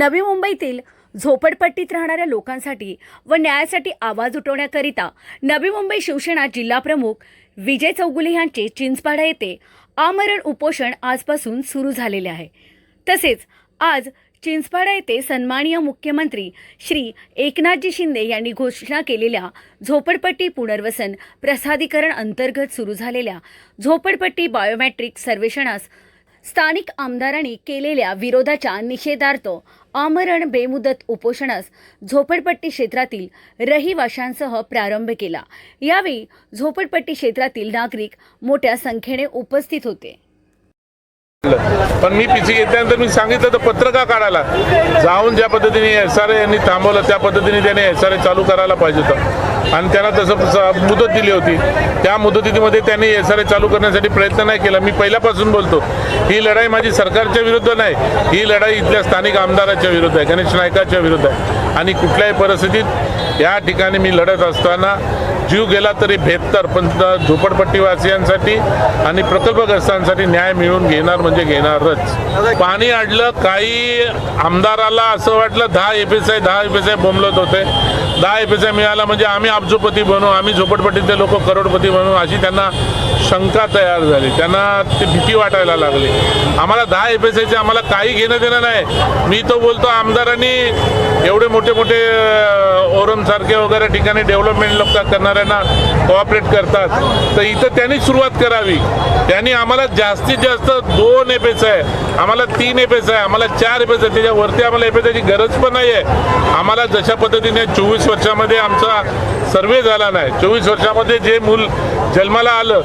नवी मुंबईतील झोपडपट्टीत राहणाऱ्या लोकांसाठी व न्यायासाठी आवाज उठवण्याकरिता नवी मुंबई शिवसेना जिल्हाप्रमुख विजय चौगुले यांचे चिंचपाडा येथे आमरण उपोषण आजपासून सुरू झालेले आहे. तसेच आज चिंचपाडा येथे सन्माननीय मुख्यमंत्री श्री एकनाथजी शिंदे यांनी घोषणा केलेल्या झोपडपट्टी पुनर्वसन प्रसादीकरण अंतर्गत सुरू झालेल्या झोपडपट्टी बायोमॅट्रिक सर्वेक्षणास स्थानिक आमदारांनी केलेल्या विरोधाच्या निषेधार्थ आमरण बेमुदत उपोषणास झोपडपट्टी क्षेत्रातील रहिवाशांसह प्रारंभ केला. यावेळी झोपडपट्टी क्षेत्रातील नागरिक मोठ्या संख्येने उपस्थित होते. पण मी पिसी घेतल्यानंतर मी सांगितलं तर पत्र का काढायला? जाऊन ज्या पद्धतीने एस आर यांनी थांबवलं त्या पद्धतीने त्याने एस आर चालू करायला पाहिजे होतं. आणि त्यांना तसं मुदत दिली होती. त्या मुदतीमध्ये त्यांनी एस आर चालू करण्यासाठी प्रयत्न नाही केला. मी पहिल्यापासून बोलतो ही लढाई माझी सरकारच्या विरुद्ध नाही ही लढाई इथल्या स्थानिक आमदाराच्या विरुद्ध आहे गणेश नायकाच्या विरुद्ध आहे. आणि कुठल्याही परिस्थितीत या ठिकाणी मी लढत असताना जीव गेला तरी बेहत्तर पण झोपडपट्टीवासियांसाठी आणि प्रकल्पग्रस्तांसाठी न्याय मिळवून घेणार म्हणजे घेणारच. पाणी अडलं काही आमदाराला असं वाटलं दहा एफ एस आय दहा एफ एस आय बोंबलत होते. दहा एफ एस आय मिळाला म्हणजे आम्ही अब्जोपती बनू आम्ही झोपडपट्टीतले लोक करोडपती बनू अशी त्यांना शंका तयार झाली. त्यांना ती भीती वाटायला लागली. आम्हाला दहा एफ एस आयचे आम्हाला काही घेणं देणं नाही. मी तो बोलतो आमदारांनी एवढे मोठे मोठे ओरमसारखे वगैरे ठिकाणी डेव्हलपमेंट लोक करणाऱ्यांना कोऑपरेट करतात. तर इथं त्यांनी सुरुवात करावी. त्यांनी आम्हाला जास्तीत जास्त दोन एफ एस आहे आम्हाला तीन एफ एस आहे आम्हाला चार एफ एस आहे त्याच्यावरती आम्हाला एफ एस आयची गरज पण नाही आहे आम्हाला जशा पद्धतीने चोवीस वर्षामध्ये आमचा सर्वे झाला नाही चोवीस वर्षामध्ये जे मूल जन्माला आलं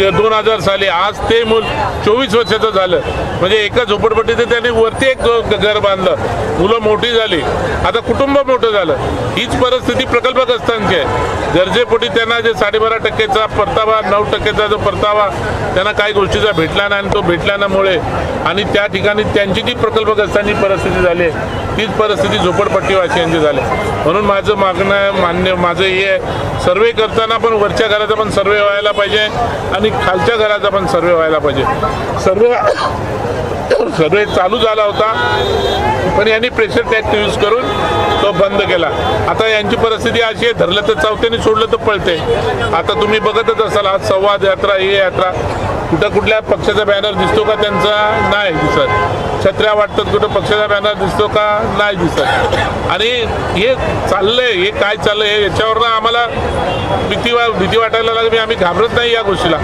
म्हणजे दोन हजार साली आज ते मूल चोवीस वर्षाचं झालं. म्हणजे एका झोपडपट्टीचं त्यांनी वरती एक घर बांधलं. मुलं मोठी झाली. आता कुटुंब मोठं झालं. हीच परिस्थिती प्रकल्पग्रस्तांची आहे. गरजेपोटी त्यांना जे साडेबारा टक्केचा परतावा नऊ टक्केचा जो परतावा त्यांना काही गोष्टीचा भेटला नाही आणि तो भेटल्यामुळे आणि त्या ठिकाणी त्यांची जी प्रकल्पग्रस्तांची परिस्थिती झाली आहे, तीच परिस्थिती झोपडपट्टीवासियांची झाली म्हणून माझं मागणं मान्य माझं हे आहे सर्वे करताना पण वरच्या घराचा पण सर्वे व्हायला पाहिजे आणि खालच्या घराचा पण सर्वे व्हायला पाहिजे. सर्वे सर्वे चालू झाला होता पण यांनी प्रेशर टॅक्ट यूज करून तो बंद केला. आता यांची परिस्थिती अशी आहे धरलं तर चौथ्याने सोडलं तर पळते. आता तुम्ही बघतच असाल आज संवाद यात्रा ही यात्रा. कुठं कुठल्या पक्षाचा बॅनर दिसतो का त्यांचा? नाही दिसत. छत्र्या वाटतात कुठं पक्षाचा बॅनर दिसतो का? नाही दिसत. आणि हे चाललंय हे काय चाललंय हे याच्यावरनं आम्हाला भीती वा भीती वाटायला लागली. आम्ही घाबरत नाही या गोष्टीला.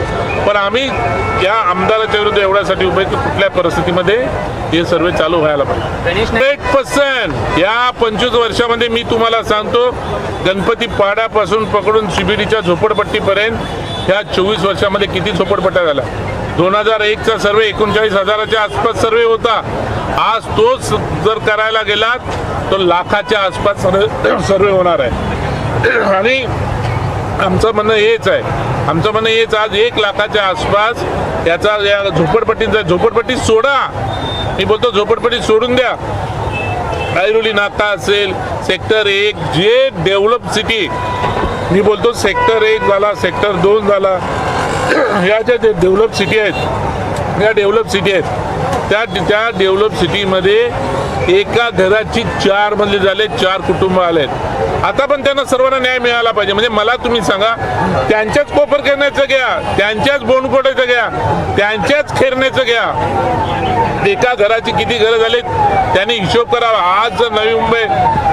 पण आम्ही या आमदाराच्या विरुद्ध एवढ्यासाठी उभे की कुठल्या परिस्थितीमध्ये हे सर्वे चालू व्हायला पाहिजे. हंड्रेड पर्सेंट या पंचवीस वर्षामध्ये मी तुम्हाला सांगतो गणपती पाड्यापासून पकडून शिबिरीच्या झोपडपट्टीपर्यंत ह्या चोवीस वर्षामध्ये किती झोपडपट्ट्या झाल्या? दोन हजार एकचा सर्वे एकोणचाळीस हजाराच्या आसपास सर्वे होता. आज तोच जर करायला गेलात तर लाखाच्या आसपास सर्वे सर्वे होणार आहे. आणि आमचं म्हणणं हेच आहे. आमचं म्हणणं हेच आज एक लाखाच्या आसपास याचा या झोपडपट्टीचा झोपडपट्टी सोडा. मी बोलतो झोपडपट्टी सोडून द्या. ऐरोली नाका असेल सेक्टर एक जे डेव्हलप सिटी मी बोलतो सेक्टर एक झाला सेक्टर दोन झाला. ह्या ज्या डेव्हलप सिटी आहेत या डेव्हलप सिटी आहेत त्या त्या डेव्हलप सिटीमध्ये एका घराची चार मधले झाले चार कुटुंब आले आहेत. आता पण त्यांना सर्वांना न्याय मिळाला पाहिजे. म्हणजे मला तुम्ही सांगा त्यांच्याच कोपर करण्याचं घ्या त्यांच्याच बोंडकोटाचं घ्या त्यांच्याच खेरण्याचं घ्या. एका घराची किती घरं झालीत त्यांनी हिशोब करावा. आज जर नवी मुंबई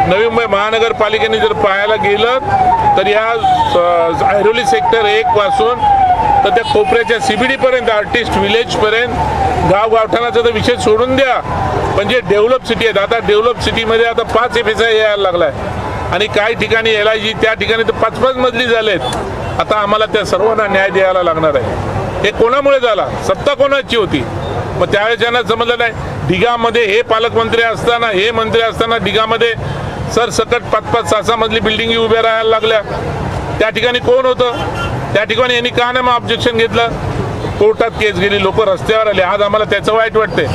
नवी मुंबई महानगरपालिकेने जर पाहायला गेलं तर या स- ऐरोली सेक्टर एक पासून तर त्या कोपऱ्याच्या सीबीडी पर्यंत आर्टिस्ट विलेज पर्यंत गाव गावठाणाचा तर विषय सोडून द्या. पण जे डेव्हलप सिटी आहेत. आता डेव्हलप सिटीमध्ये आता पाच एफ एस आय यायला लागलाय. आणि काही ठिकाणी एल आय जी त्या ठिकाणी तर पाच पाच मजली झालेत. आता आम्हाला त्या सर्वांना न्याय द्यायला लागणार आहे. हे कोणामुळे झाला? सत्ता कोणाची होती? मग त्यावेळेस त्यांना समजलं नाही. डिगामध्ये हे पालकमंत्री असताना हे मंत्री असताना डिगामध्ये सर सकट पाच पाच सहा सहा मजली बिल्डिंग उभ्या राहायला लागल्या. त्या ठिकाणी कोण होतं? त्या ठिकाणी यांनी का नाही मग ऑब्जेक्शन घेतलं? कोर्टात केस गेली लोक रस्त्यावर आले. आज आम्हाला त्याचं वाईट वाटते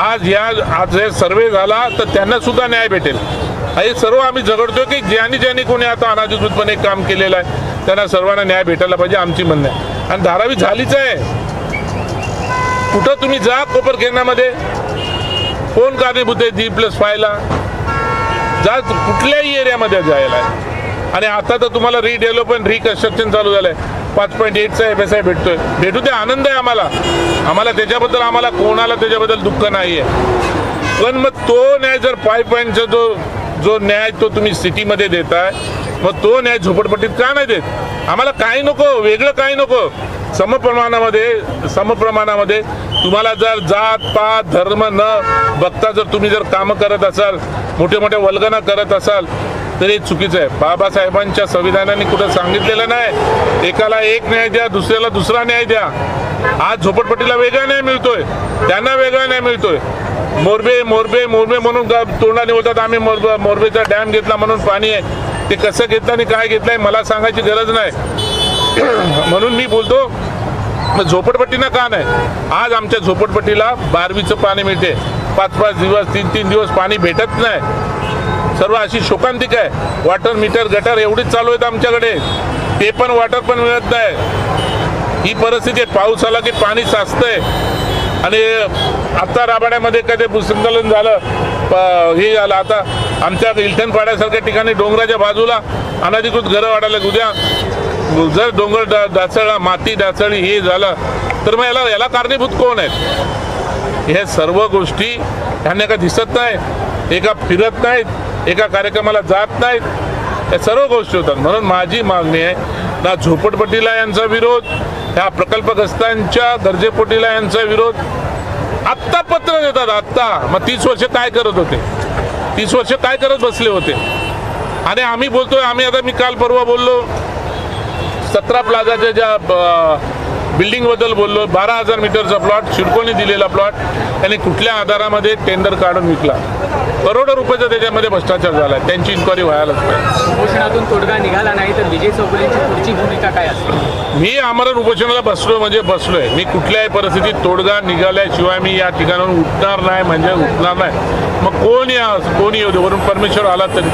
आज या आज हे सर्वे झाला तर त्यांना सुद्धा न्याय भेटेल. हे सर्व आम्ही झगडतोय की ज्यांनी ज्यांनी कोणी आता अनाधिकृतपणे काम केलेलं आहे त्यांना सर्वांना न्याय भेटायला पाहिजे आमची म्हणणं आहे. आणि धारावी झालीच आहे. कुठं तुम्ही जा कोपर खेळण्यामध्ये कोण कारणीभूत आहे जी प्लस फायला जा कुठल्याही एरियामध्ये जायला. आहे आणि आता तर तुम्हाला रिडेव्हलपमेंट रिकन्स्ट्रक्शन चालू झालं आहे पाच पॉईंट एटचा एफ एस आय भेटतोय. भेटू ते आनंद आहे आम्हाला. आम्हाला त्याच्याबद्दल आम्हाला कोणाला त्याच्याबद्दल दुःख नाही आहे पण मग तो न्याय जर फाय पॉईंटचा जो जो न्याय तो तुम्ही सिटीमध्ये देताय मग तो न्याय झोपडपट्टीत का नाही देत? आम्हाला काही नको वेगळं काही नको. समप्रमाणामध्ये समप्रमाणामध्ये तुम्हाला जर जात पात धर्म न बघता जर तुम्ही जर कामं करत असाल मोठे मोठे वल्गना करत असाल तर हे चुकीचं आहे. बाबासाहेबांच्या संविधानाने कुठं सांगितलेलं नाही. एकाला एक न्याय द्या दुसऱ्याला दुसरा न्याय द्या. आज झोपडपट्टीला वेगळा न्याय मिळतोय. त्यांना वेगळा न्याय मिळतोय. मोरबे मोरबे मोरबे म्हणून तोंडाने बोलतात आम्ही मोरब मोरबेचा डॅम घेतला म्हणून पाणी आहे. ते कसं घेतलं आणि काय घेतलंय मला सांगायची गरज नाही. म्हणून मी बोलतो झोपडपट्टीनं का नाही? आज आमच्या झोपडपट्टीला बारवीचं पाणी मिळते. पाच पाच दिवस तीन तीन दिवस पाणी भेटत नाही. सर्व अशी शोकांतिक आहे. वॉटर मीटर गटर एवढीच चालू आहेत आमच्याकडे. ते पण वॉटर पण मिळत नाही. ही परिस्थिती आहे. पाऊस आला की पाणी साचतंय. आणि आत्ता राबाड्यामध्ये कधी भूसंकलन झालं प- हे झालं. आता आमच्या इलठण पाड्यासारख्या ठिकाणी डोंगराच्या बाजूला अनधिकृत घरं वाढायला उद्या जर डोंगर डा माती डाचळली हे झालं तर मग याला याला कारणीभूत कोण आहेत? ह्या सर्व गोष्टी ह्यांना का दिसत नाही एका फिरत नाहीत. एका कार्यक्रमाला जात नाहीत. या सर्व गोष्टी होतात. म्हणून माझी मागणी आहे ना झोपडपट्टीला यांचा विरोध ह्या प्रकल्पग्रस्तांच्या गरजेपोटीला यांचा विरोध. आत्ता पत्र देतात आत्ता. मग तीस वर्ष काय करत होते? तीस वर्ष काय करत बसले होते? आणि आम्ही बोलतोय आम्ही आता मी काल परवा बोललो सतरा प्लाझाच्या ज्या बिल्डिंगबद्दल बोललो बारा हजार मीटरचा प्लॉट शिडकोनी दिलेला प्लॉट त्यांनी कुठल्या आधारामध्ये टेंडर काढून विकला? करोडो रुपयाचा त्याच्यामध्ये भ्रष्टाचार झाला त्यांची इन्क्वायरी व्हायलाच पाहिजे उपोषणातून तोडगा निघाला नाही तर विजय चौगुलेंची पुढची भूमिका काय असेल? मी आमरण उपोषणाला बसलो म्हणजे बसलोय. मी कुठल्याही परिस्थितीत तोडगा निघाल्याशिवाय मी या ठिकाणाहून उठणार नाही म्हणजे उठणार नाही. मग कोण या कोणी येऊ दे? वरून परमेश्वर आला तरी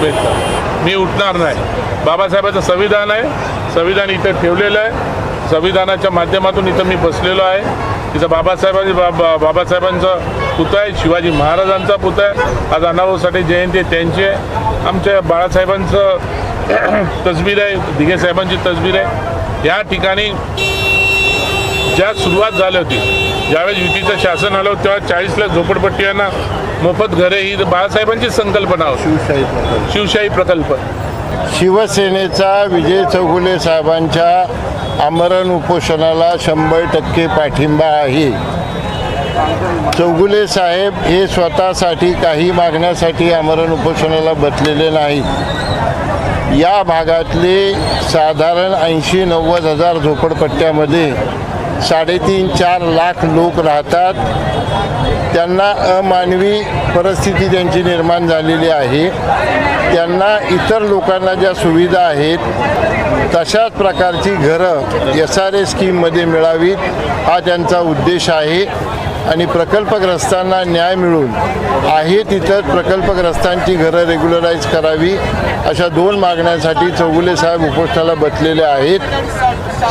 भेटतं. मी उठणार नाही. बाबासाहेबाचं संविधान आहे. संविधान इथं ठेवलेलं आहे. संविधानाच्या माध्यमातून इथं मी बसलेलो आहे. तिथं बाबासाहेबांची बाबा बाबासाहेबांचा पुतळा आहे शिवाजी महाराजांचा पुतळा आहे. आज अण्णाभाऊ साठे जयंती आहे त्यांची आहे. आमच्या बाळासाहेबांचं तसबीर आहे दिघे साहेबांची तसबीर आहे. या ठिकाणी ज्या सुरुवात झाली होती ज्यावेळेस युतीचं शासन आलं होतं तेव्हा चाळीस लाख झोपडपट्टीयांना मोफत घरे ही बाळासाहेबांची संकल्पना होती. शिवशाही प्रकल्प. शिवशाही प्रकल्प. शिवसेनेचा विजय चौगुले साहेबांच्या आमरण उपोषणाला शंभर टक्के पाठिंबा आहे. चौगुले साहेब हे स्वतःसाठी काही मागण्यासाठी आमरण उपोषणाला बसलेले नाहीत या भागातले साधारण ऐंशी नव्वद हजार झोपडपट्ट्यामध्ये साडेतीन चार लाख लोक राहतात. त्यांना अमानवी परिस्थिती त्यांची निर्माण झालेली आहे. त्यांना इतर लोकांना ज्या सुविधा आहेत तशाच प्रकारची घरं एस आर ए स्कीममध्ये मिळावीत. हा त्यांचा उद्देश आहे. आणि प्रकल्पग्रस्तांना न्याय मिळून आहे तिथं प्रकल्पग्रस्तांची घरं रेग्युलराईज करावी अशा दोन मागण्यांसाठी चौगुले साहेब उपोषणाला बसलेले आहेत.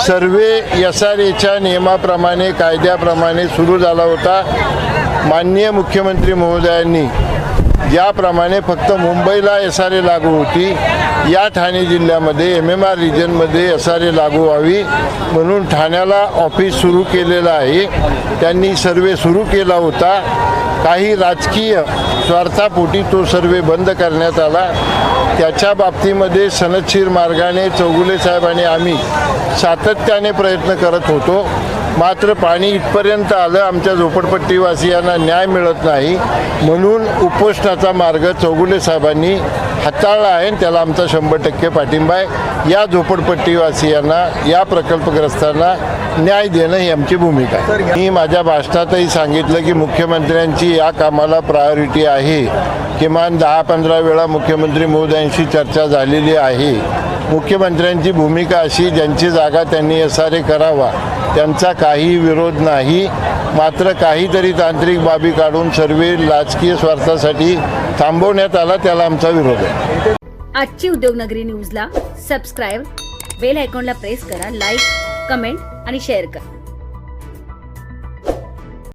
सर्वे एस आर एच्या नियमाप्रमाणे कायद्याप्रमाणे सुरू झाला होता. माननीय मुख्यमंत्री महोदयांनी ज्याप्रमाणे फक्त मुंबईला एस आर ए लागू होती या ठाणे जिल्ह्यामध्ये एम एम आर रिजनमध्ये एस आर ए लागू व्हावी म्हणून ठाण्याला ऑफिस सुरू केलेलं आहे. त्यांनी सर्वे सुरू केला होता. काही राजकीय स्वार्थापोटी तो सर्वे बंद करण्यात आला. त्याच्या बाबतीमध्ये सनदशीर मार्गाने चौगुले साहेब आणि आम्ही सातत्याने प्रयत्न करत होतो. मात्र पाणी इथपर्यंत आलं आमच्या झोपडपट्टीवासियांना न्याय मिळत नाही. म्हणून उपोषणाचा मार्ग चौगुले साहेबांनी हाताळला आहे त्याला आमचा शंभर टक्के पाठिंबा आहे. या झोपडपट्टीवासियांना या प्रकल्पग्रस्तांना न्याय देणं ही आमची भूमिका आहे. मी माझ्या भाषणातही सांगितलं की मुख्यमंत्र्यांची या कामाला प्रायोरिटी आहे. किमान दहा पंधरा वेळा मुख्यमंत्री मोदयांशी चर्चा झालेली आहे. मुख्यमंत्र्यांची भूमिका अशी ज्यांची जागा त्यांनी एस आर ए करावा त्यांचा काही विरोध नाही. मात्र काहीतरी तांत्रिक बाबी काढून सर्वे राजकीय स्वार्थासाठी थांबवण्यात आला त्याला आमचा विरोध आहे. आजची उद्योगनगरी न्यूजला सबस्क्राईब बेल आयकॉनला प्रेस करा लाईक कमेंट आणि शेअर करा.